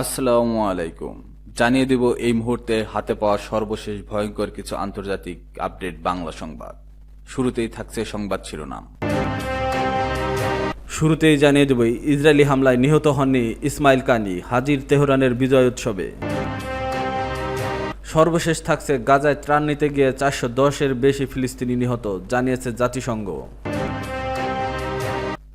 আসসালামু আলাইকুম। জানিয়ে দেব এই মুহূর্তে হাতে পাওয়া সর্বশেষ ভয়ঙ্কর কিছু আন্তর্জাতিক আপডেট বাংলা সংবাদ। শুরুতেই থাকছে সংবাদ শিরোনাম। শুরুতেই জানিয়ে দেব, ইসরায়েলি হামলায় নিহত হননি ইসমাইল কানি, হাজির তেহরানের বিজয় উৎসবে। সর্বশেষ থাকছে, গাজায় ত্রাণ নিতে গিয়ে চারশো দশের বেশি ফিলিস্তিনি নিহত, জানিয়েছে জাতিসংঘ।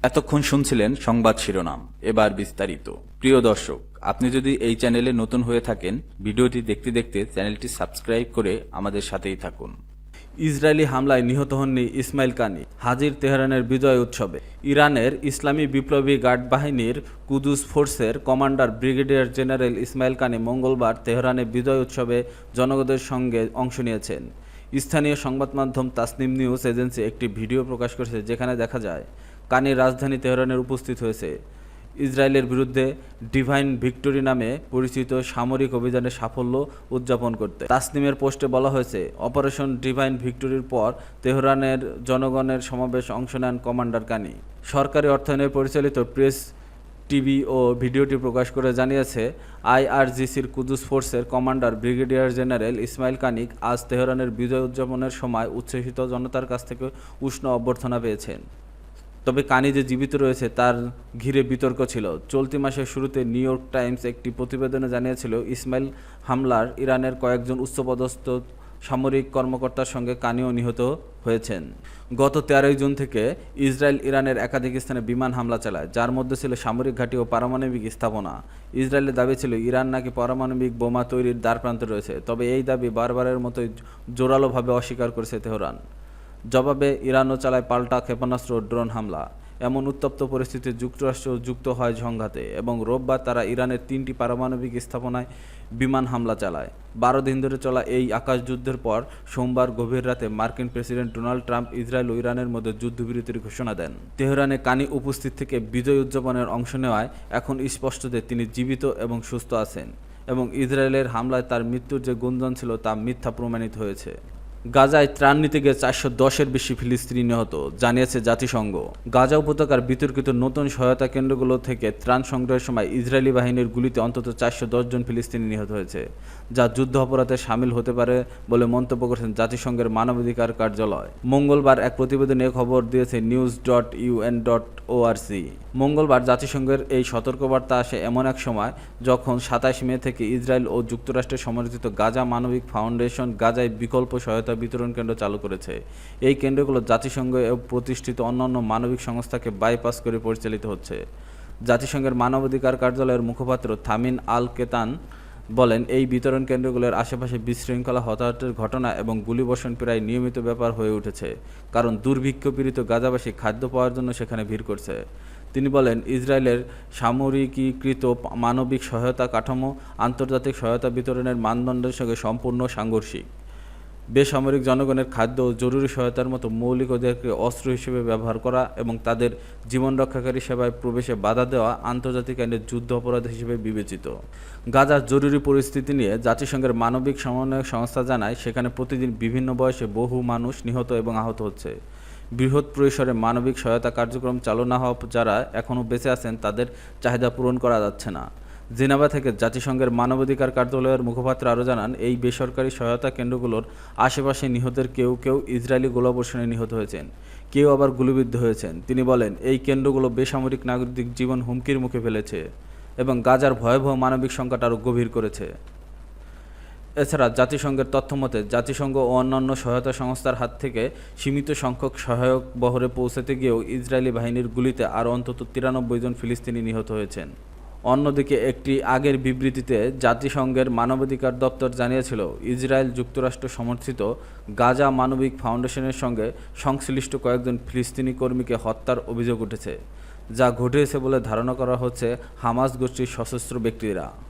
এতক্ষণ শুনছিলেন সংবাদ শিরোনাম। এবার বিস্তারিত। প্রিয় দর্শক আপনি যদি এই চ্যানেলে নতুন হয়ে থাকেন, ভিডিওটি দেখতে দেখতে চ্যানেলটি সাবস্ক্রাইব করে আমাদের সাথেই থাকুন। ইসরায়েলি হামলায় নিহত হননি ইসমাইল কানি, হাজির তেহরানের বিজয় উৎসবে। ইরানের ইসলামী বিপ্লবী গার্ড বাহিনীর কুদুস ফোর্সের কমান্ডার ব্রিগেডিয়ার জেনারেল ইসমাইল কানি মঙ্গলবার তেহরানে বিজয় উৎসবে জনগণের সঙ্গে অংশ নিয়েছেন। স্থানীয় সংবাদ মাধ্যম তাসনিম নিউজ এজেন্সি একটি ভিডিও প্রকাশ করেছে, যেখানে দেখা যায় কানি রাজধানী তেহরানের উপস্থিত হয়েছে। ইসরায়েলের বিরুদ্ধে ডিভাইন ভিক্টোরি নামে পরিচিত সামরিক অভিযানের সাফল্য উদযাপন করতে। তাসনিমের পোস্টে বলা হয়েছে, অপারেশন ডিভাইন ভিক্টোরির পর তেহরানের জনগণের সমাবেশ অংশ নেন কমান্ডার কানি। সরকারি অর্থায়নে পরিচালিত প্রেস টিভি ও ভিডিওটি প্রকাশ করে জানিয়েছে, আইআরজিসির কুদুস ফোর্সের commander brigadier general Ismail Qaani আজ তেহরানের বিজয় উদযাপনের সময় উচ্ছ্বসিত জনতার কাছ থেকে উষ্ণ অভ্যর্থনা পেয়েছেন। তবে কানি যে জীবিত রয়েছে তার ঘিরে বিতর্ক ছিল। চলতি মাসের শুরুতে নিউ ইয়র্ক টাইমস একটি প্রতিবেদনে জানিয়েছিল, ইসমাইল হামলার ইরানের কয়েকজন উচ্চপদস্থ সামরিক কর্মকর্তার সঙ্গে কানিও নিহত হয়েছেন। গত তেরোই জুন থেকে ইসরায়েল ইরানের একাধিক স্থানে বিমান হামলা চালায়, যার মধ্যে ছিল সামরিক ঘাঁটি ও পারমাণবিক স্থাপনা। ইসরায়েলের দাবি ছিল, ইরান নাকি পারমাণবিক বোমা তৈরির দ্বারপ্রান্তে রয়েছে, তবে এই দাবি বারবারের মতোই জোরালোভাবে অস্বীকার করেছে তেহরান। জবাবে ইরানও চালায় পাল্টা ক্ষেপণাস্ত্র ড্রোন হামলা। এমন উত্তপ্ত পরিস্থিতিতে যুক্তরাষ্ট্র যুক্ত হয় সংঘাতে এবং রোববার তারা ইরানের তিনটি পারমাণবিক স্থাপনায় বিমান হামলা চালায়। বারো দিন ধরে চলা এই আকাশযুদ্ধের পর সোমবার গভীর রাতে মার্কিন প্রেসিডেন্ট ডোনাল্ড ট্রাম্প ইসরায়েল ও ইরানের মধ্যে যুদ্ধবিরতির ঘোষণা দেন। তেহরানে কানি উপস্থিত থেকে বিজয় উদযাপনের অংশ নেওয়ায় এখন স্পষ্ট যে তিনি জীবিত এবং সুস্থ আছেন এবং ইসরায়েলের হামলায় তার মৃত্যুর যে গুঞ্জন ছিল তা মিথ্যা প্রমাণিত হয়েছে। গাজায় ত্রাণ নিতে গিয়ে চারশো দশের বেশি ফিলিস্তিনি নিহত, জানিয়েছে জাতিসংঘ। গাজা উপত্যকার বিতর্কিত নতুন সহায়তা কেন্দ্রগুলো থেকে ত্রাণ সংগ্রহের সময় ইসরায়েলি বাহিনীর গুলিতে অন্তত চারশো দশ জন ফিলিস্তিনি নিহত হয়েছে, যা যুদ্ধ অপরাধে সামিল হতে পারে বলে মন্তব্য করেছেন জাতিসংঘের মানবাধিকার কার্যালয়। মঙ্গলবার এক প্রতিবেদনে খবর দিয়েছে news dot UN dot org. মঙ্গলবার জাতিসংঘের এই সতর্কবার্তা আসে এমন এক সময় যখন সাতাশ মে থেকে ইসরায়েল ও যুক্তরাষ্ট্রের সমর্থিত গাজা মানবিক ফাউন্ডেশন গাজায় বিকল্প সহায়তা বিতরণ কেন্দ্র চালু করেছে। এই কেন্দ্রগুলো জাতিসংঘ প্রতিষ্ঠিত অন্যান্য মানবিক সংস্থাকে বাইপাস করে পরিচালিত হচ্ছে। জাতিসংঘের মানবাধিকার কার্যালয়ের মুখপাত্র থামিন আল কেতান বলেন, এই বিতরণ কেন্দ্রগুলোর আশেপাশে বিশৃঙ্খলা, হতাহতের ঘটনা এবং গুলিবর্ষণ প্রায় নিয়মিত ব্যাপার হয়ে উঠেছে, কারণ দুর্ভিক্ষ পীড়িত গাজাবাসী খাদ্য পাওয়ার জন্য সেখানে ভিড় করছে। তিনি বলেন, ইসরায়েলের সামরিকীকৃত মানবিক সহায়তা কাঠামো, আন্তর্জাতিক সহায়তা বিতরণের মানদণ্ডের সঙ্গে সম্পূর্ণ সাংঘর্ষিক। বেসামরিক জনগণের খাদ্য ও জরুরি সহায়তার মতো মৌলিক অধিকারকে অস্ত্র হিসেবে ব্যবহার করা এবং তাদের জীবন রক্ষাকারী সেবায় প্রবেশে বাধা দেওয়া আন্তর্জাতিক আইনের যুদ্ধ অপরাধ হিসেবে বিবেচিত। গাজার জরুরি পরিস্থিতি নিয়ে জাতিসংঘের মানবিক সমন্বয়ক সংস্থা জানায়, সেখানে প্রতিদিন বিভিন্ন বয়সে বহু মানুষ নিহত এবং আহত হচ্ছে। বৃহৎ পরিসরে মানবিক সহায়তা কার্যক্রম চালু না হওয়া যারা এখনও বেঁচে আছেন, তাদের চাহিদা পূরণ করা যাচ্ছে না। জেনেভা থেকে জাতিসংঘের মানবাধিকার কার্যালয়ের মুখপাত্র আরও জানান, এই বেসরকারি সহায়তা কেন্দ্রগুলোর আশেপাশে নিহতের কেউ কেউ ইসরায়েলি গোলাবর্ষণে নিহত হয়েছেন, কেউ আবার গুলিবিদ্ধ হয়েছেন। তিনি বলেন, এই কেন্দ্রগুলো বেসামরিক নাগরিক জীবন হুমকির মুখে ফেলেছে এবং গাজার ভয়াবহ মানবিক সংকট আরও গভীর করেছে। এছাড়া জাতিসংঘের তথ্যমতে, জাতিসংঘ ও অন্যান্য সহায়তা সংস্থার হাত থেকে সীমিত সংখ্যক সহায়ক বহরে পৌঁছাতে গিয়েও ইসরায়েলি বাহিনীর গুলিতে আর অন্তত তিরানব্বই জন ফিলিস্তিনি নিহত হয়েছেন। অন্যদিকে একটি আগের বিবৃতিতে জাতিসংঘের মানবাধিকার দপ্তর জানিয়েছিল, ইসরায়েল যুক্তরাষ্ট্র সমর্থিত গাজা মানবিক ফাউন্ডেশনের সঙ্গে সংশ্লিষ্ট কয়েকজন ফিলিস্তিনি কর্মীকে হত্যার অভিযোগ উঠেছে, যা ঘটেছে বলে ধারণা করা হচ্ছে হামাস গোষ্ঠীর সশস্ত্র ব্যক্তিরা।